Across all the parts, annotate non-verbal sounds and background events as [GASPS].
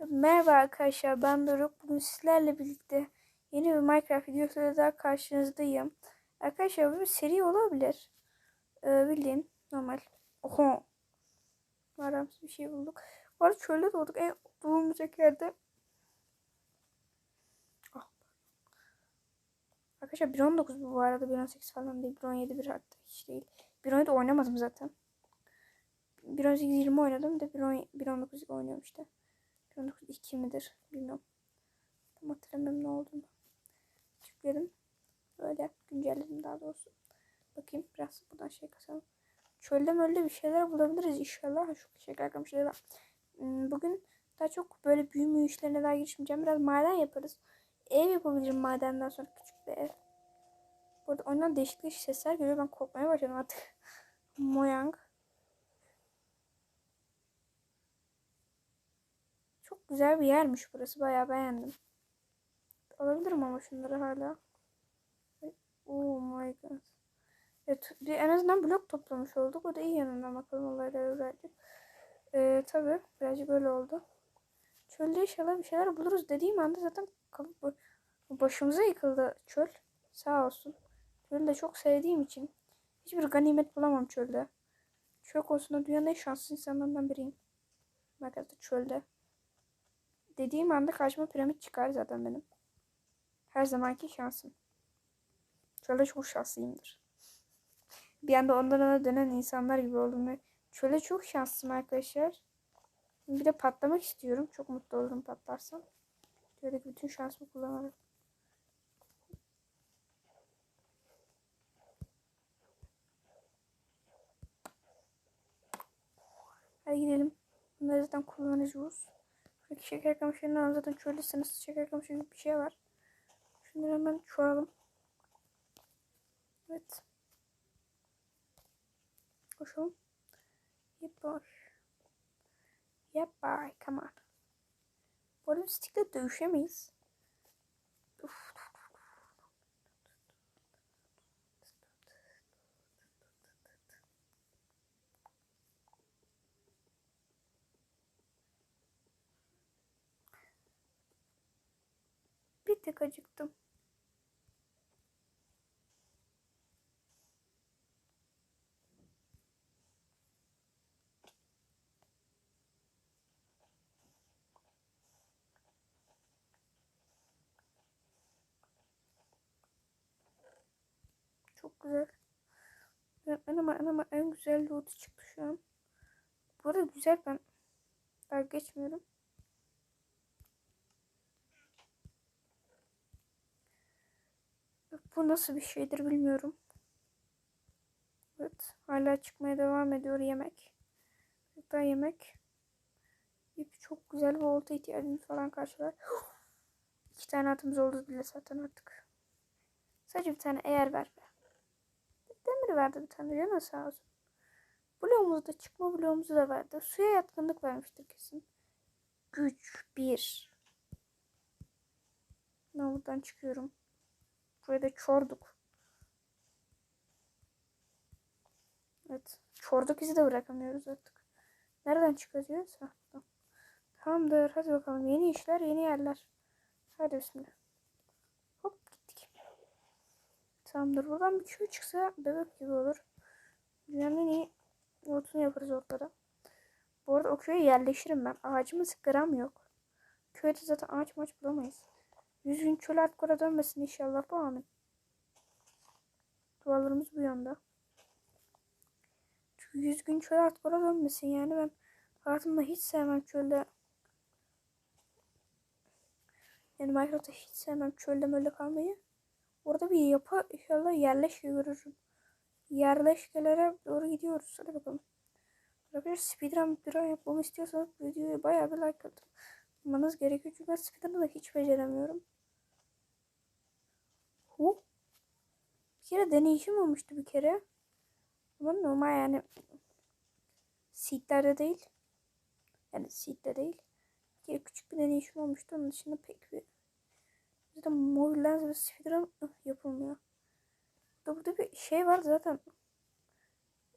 Merhaba arkadaşlar ben Doruk. Bugün sizlerle birlikte yeni bir Minecraft videosuyla daha karşınızdayım. Arkadaşlar bu bir seri olabilir. Ee, bildiğin normal. Oho. Aramsız bir şey bulduk. Bu arada çölde doğduk. En bulunmayacak yerde. Ah. Arkadaşlar 1.19 bu bu arada 1.18 falan değil. 1.17 bir hatta hiç değil. 1.17 oynamadım zaten. 1.18 20 oynadım da 1.19 oynuyorum işte. 2 midir bilmiyorum. Tam hatırlamıyorum ne olduğunu. Yükledim. Böyle güncelledim daha doğrusu. Bakayım biraz buradan şey kasalım. Çölde mölle bir şeyler bulabiliriz inşallah. Şu şeker kamışları var. Hmm, Bugün daha çok böyle büyüme işlerine daha girişmeyeceğim. Biraz maden yaparız. Ev yapabilirim madenden sonra küçük bir ev. Burada oyundan değişik değişik sesler geliyor. Ben korkmaya başladım artık. [LAUGHS] Moyang. Çok güzel bir yermiş burası. Bayağı beğendim. Alabilirim ama şunları hala. Oh my god. Evet, en azından blok toplamış olduk. O da iyi yanından bakalım olaylara birazcık. Ee, tabii birazcık böyle oldu. Çölde inşallah bir şeyler buluruz dediğim anda zaten başımıza yıkıldı çöl. Sağ olsun. Çölü de çok sevdiğim için hiçbir ganimet bulamam çölde. Çöl konusunda dünyanın en şanslı insanlarından biriyim. Arkadaşlar çölde dediğim anda karşıma piramit çıkar zaten benim. Her zamanki şansım. Çölde çok şanslıyımdır. Bir anda ondan ona dönen insanlar gibi oldum çölde çok şanslıyım arkadaşlar. Bir de patlamak istiyorum. Çok mutlu olurum patlarsam. Çöldeki bütün şansımı kullanırım. Hadi gidelim. Bunları zaten kullanacağız. Şuradaki şeker kamışlarından zaten çölde sınırsız şeker kamışı gibi bir şey var. Şunları hemen çoğalım. Evet. Koşalım. Yep boy. Yep boy. Come on. Bu arada stickle dövüşemeyiz. Uf. Tık acıktım. Çok güzel. En ama ama en güzel loot çıktı şu an. Bu arada güzel ben daha geçmiyorum. Bu nasıl bir şeydir bilmiyorum. Evet. Hala çıkmaya devam ediyor yemek. Hatta yemek. İp çok güzel bir olta ihtiyacını falan karşılar. [GASPS] İki tane atımız oldu bile zaten artık. Sadece bir tane eğer ver be. Demir verdi bir tane canı sağ olsun. Bloğumuzu da çıkma bloğumuzu da verdi. Suya yatkınlık vermiştir kesin. Güç bir. Ben buradan çıkıyorum. Da çorduk. Evet. Çorduk izi de bırakamıyoruz artık. Nereden çıkacağız? Ha, tamam. Tamamdır. Hadi bakalım. Yeni işler, yeni yerler. Hadi bismillah. Hop gittik. Tamamdır. Buradan bir köy çıksa bebek gibi olur. Dünyanın iyi notunu yaparız ortada. Bu arada o köye yerleşirim ben. Ağacımız gram yok. Köyde zaten ağaç maç bulamayız. Yüz gün çöl hardcore'a dönmesin inşallah bu amin. Dualarımız bu yanda. Çünkü yüz gün çöl hardcore'a dönmesin yani ben hayatımda hiç sevmem çölde. Yani Minecraft'ta hiç sevmem çölde böyle kalmayı. Orada bir yapı inşallah yerleşke görürüm. Yerleşkelere doğru gidiyoruz. Hadi bakalım. Arkadaşlar speedrun speedrun yapmamı istiyorsanız videoya bayağı bir like atın. Yapmanız gerekiyor çünkü ben speedrun'ı da hiç beceremiyorum. Hu. Bir kere deneyişim olmuştu bir kere. Ama normal yani seedlerde değil. Yani seedde değil. Bir kere küçük bir deneyişim olmuştu. Onun dışında pek bir zaten Mobile Lens ve speedrun yapılmıyor. Burada, burada bir şey var zaten.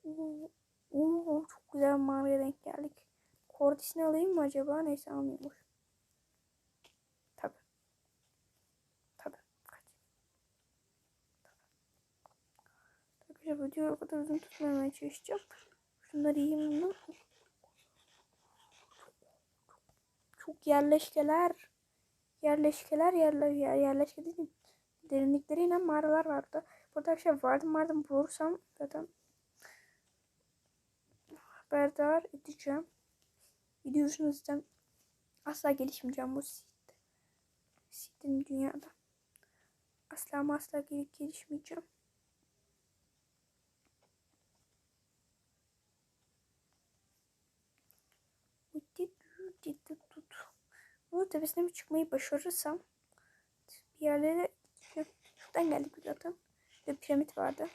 Oo, oo, çok güzel mağaraya denk geldik. Kordisini alayım mı acaba? Neyse almayayım. boş. Arkadaşlar videoyu o kadar uzun tutmamaya çalışacağım. Şunları yiyeyim bunu. Çok yerleşkeler. Yerleşkeler yerler yer, yerleşke değil. Derinlikleri inen mağaralar vardı. Burada arkadaşlar vardım vardım bulursam zaten haberdar edeceğim. Videosunuzdan asla gelişmeyeceğim bu site. Sitenin dünyada. Asla asla gel- gelişmeyeceğim. Bu tepesine bir çıkmayı başarırsam bir yerlere şuradan geldik zaten. Bir piramit vardı.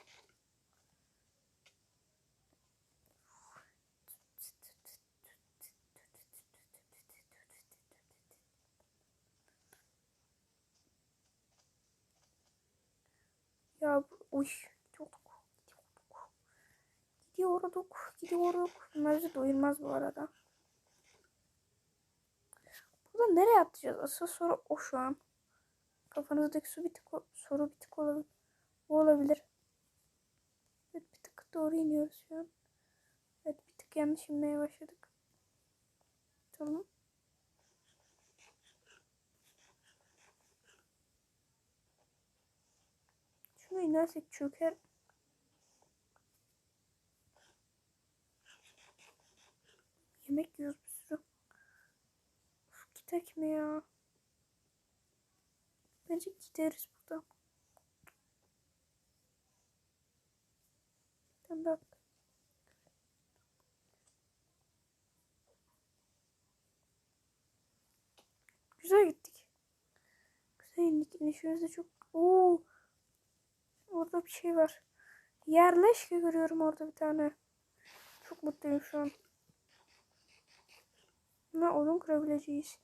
Ya uy gidiyorduk. Gidiyorduk. Gidiyorduk. Bizi doyurmaz bu arada. Burada nereye atlayacağız? Asıl soru o şu an. Kafanızdaki su bir tık soru bir tık olabilir. O olabilir. Evet bir tık doğru iniyoruz şu an. Evet bir tık yanlış inmeye başladık. Tamam. Şunu inersek çöker. Yemek yiyoruz gidek mi ya? Bence gideriz buradan. Ben bak. Güzel gittik. Güzel indik. İnişimizde çok... Oo. Orada bir şey var. Yerleşke görüyorum orada bir tane. Çok mutluyum şu an. Ne odun kırabileceğiz.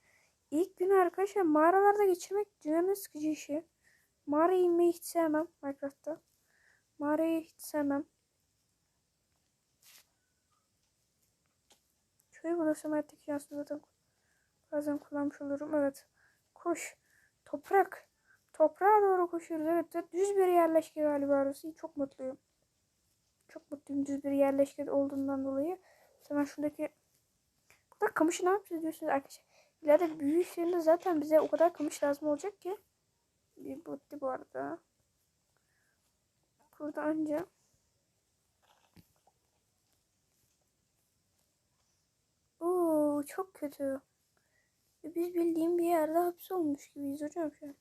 İlk günü arkadaşlar mağaralarda geçirmek dünyanın sıkıcı işi. Mağaraya inmeyi hiç sevmem Minecraft'ta. Mağarayı hiç sevmem. Şöyle bulursam hayattaki şansımı zaten bazen kullanmış olurum. Evet. Koş. Toprak. Toprağa doğru koşuyoruz. Evet. Düz bir yerleşke galiba orası. Çok mutluyum. Çok mutluyum düz bir yerleşke olduğundan dolayı. Hemen şuradaki Burada kamışı ne yapacağız diyorsunuz arkadaşlar. İleride büyü işlerinde zaten bize o kadar kamış lazım olacak ki. Bir bitti bu arada. Burada anca. Oo çok kötü. Biz bildiğim bir yerde hapsolmuş gibiyiz hocam şu an.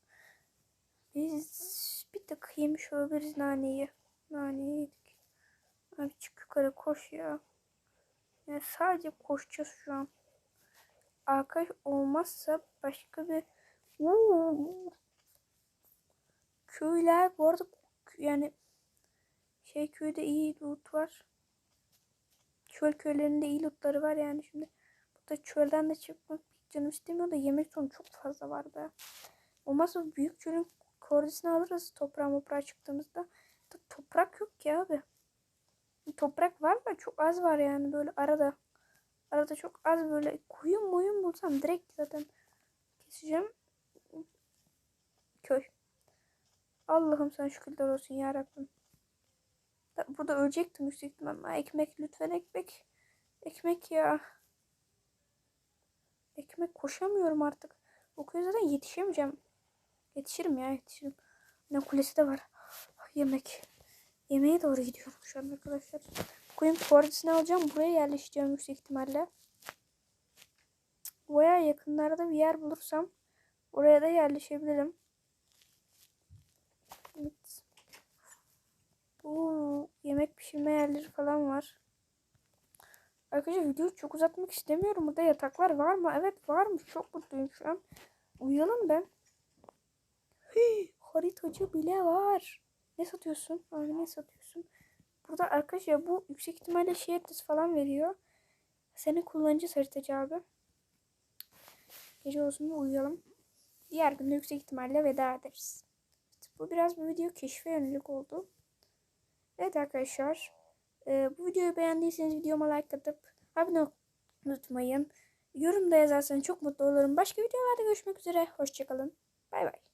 Biz bir tık yemiş olabiliriz naneyi. Naneyi yedik. Abi çık yukarı koş ya. Yani sadece koşacağız şu an. Arkadaş olmazsa başka bir köyler bu arada yani şey köyde iyi loot var. Çöl köylerinde iyi lootları var yani şimdi. Burada çölden de çıkmak canım istemiyor da yemek sonu çok fazla var be. Olmazsa büyük çölün koordisini alırız toprağa moprağa çıktığımızda. Da toprak yok ki abi. Toprak var da çok az var yani böyle arada. Arada çok az böyle kuyum muyum bulsam direkt zaten keseceğim. Köy. Allah'ım sen şükürler olsun ya Rabbim. Burada ölecektim yüksek ihtimalle. Ekmek lütfen ekmek. Ekmek ya. Ekmek koşamıyorum artık. O köye zaten yetişemeyeceğim. Yetişirim ya yetişirim. Ne kulesi de var. Yemek. Yemeğe doğru gidiyorum şu an arkadaşlar. Koyun koordisini alacağım. Buraya yerleşeceğim yüksek ihtimalle. Buraya yakınlarda bir yer bulursam oraya da yerleşebilirim. Evet. Bu yemek pişirme yerleri falan var. Arkadaşlar videoyu çok uzatmak istemiyorum. Burada yataklar var mı? Evet varmış. Çok mutluyum şu an. Uyuyalım ben. Hii, haritacı bile var. Ne satıyorsun? Abi ne satıyorsun? Burada arkadaşlar bu yüksek ihtimalle şey haritası falan veriyor. Senin kullanıcı haritacı abi. Gece olsun uyuyalım. Diğer günde yüksek ihtimalle veda ederiz. Bu biraz bu video keşfe yönelik oldu. Evet arkadaşlar. E, bu videoyu beğendiyseniz videoma like atıp abone unutmayın. Yorumda yazarsanız çok mutlu olurum. Başka videolarda görüşmek üzere. Hoşçakalın. Bay bay.